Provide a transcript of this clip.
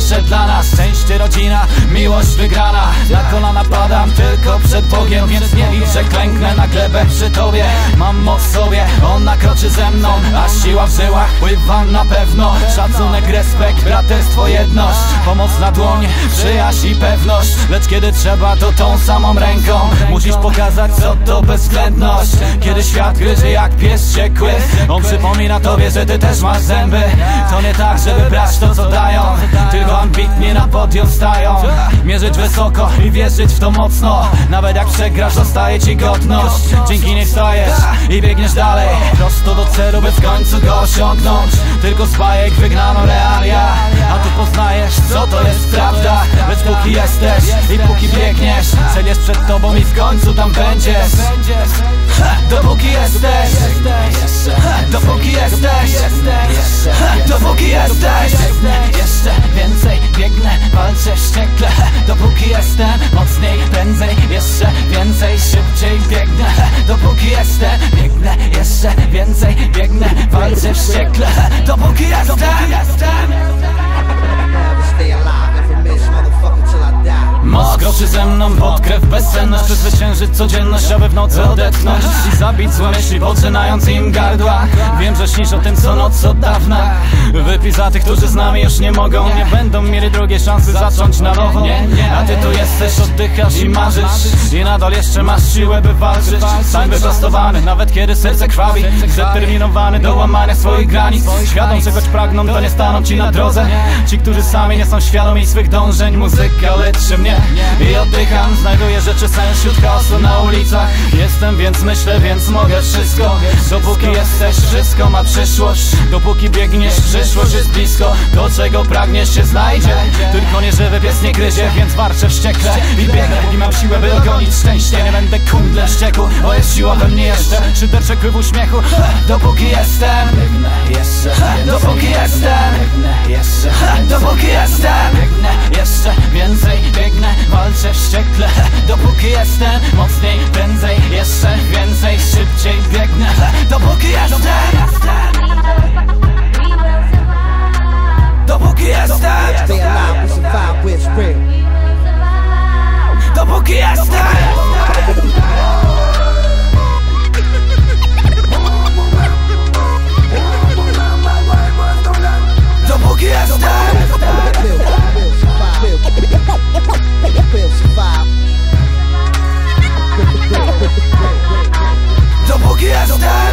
said lan rodzina, miłość wygrana. Na kolana padam tylko przed Bogiem Więc nie licz, że klęknę na glebę przy Tobie. Mam moc w sobie, ona kroczy ze mną A siła w żyłach pływa na pewno. Szacunek, respekt, braterstwo, jedność. Pomoc na dłoń, przyjaźń i pewność. Lecz kiedy trzeba to tą samą ręką. Musisz pokazać co to bezwzględność. Kiedy świat gryzie jak pies ciekły On przypomina tobie, że ty też masz zęby. To nie tak, żeby brać to co dają. Tylko ambitnie na podium stają Mierzyć wysoko i wierzyć w to mocno. Nawet jak przegrasz zostaje ci godność. Dzięki niej wstajesz i biegniesz dalej. Prosto do celu, by w końcu go osiągnąć. Tylko z bajek wygnano realia. A tu poznajesz co to jest prawda. Lecz póki jesteś i póki biegniesz Cel jest przed tobą i w końcu tam będziesz. Dopóki jesteś. Dopóki jesteś. Dopóki jesteś Dopóki jestem, biegnę Jeszcze więcej biegnę, walczę wściekle Dopóki jestem Never stay alive, never miss, motherfucker, till I die. Moc kroczy ze mną pod krew bezsenność Przezwyciężyć codzienność, aby w nocy odetchnąć. I zabić złe myśli, podrzynając im gardła. Wiem, że śnisz o tym co noc od dawna. Wypij za tych, którzy z nami już nie mogą. Nie będą mieli drugiej szansy zacząć na nowo. A ty tu jesteś, oddychasz i marzysz. I nadal jeszcze masz siłę, by walczyć. Stań wyprostowany, nawet kiedy serce krwawi. Zdeterminowany do łamania swoich granic. Świadom czegoś pragną, to nie staną ci na drodze. Ci, którzy sami nie są świadomi swych dążeń. Muzyka leczy mnie i oddycham Znajduję rzeczy sens wśród chaosu na ulicach. Jestem, więc myślę, więc mogę wszystko. Dopóki jesteś, wszystko ma przyszłość. Dopóki biegniesz, przyszłość jest blisko. To czego pragniesz się znajdzie. Tylko nie żywy pies nie gryzie, więc warczę wściekle. I biegnę, póki mam siłę, by dogonić szczęście. Nie będę kundlem ścieku, bo jest siła we mnie jeszcze. Szyderczek w uśmiechu, dopóki jestem Dopóki jestem mocniej, prędzej, jeszcze więcej, szybciej biegnę Dopóki jestem, Dopóki jestem. fiesta.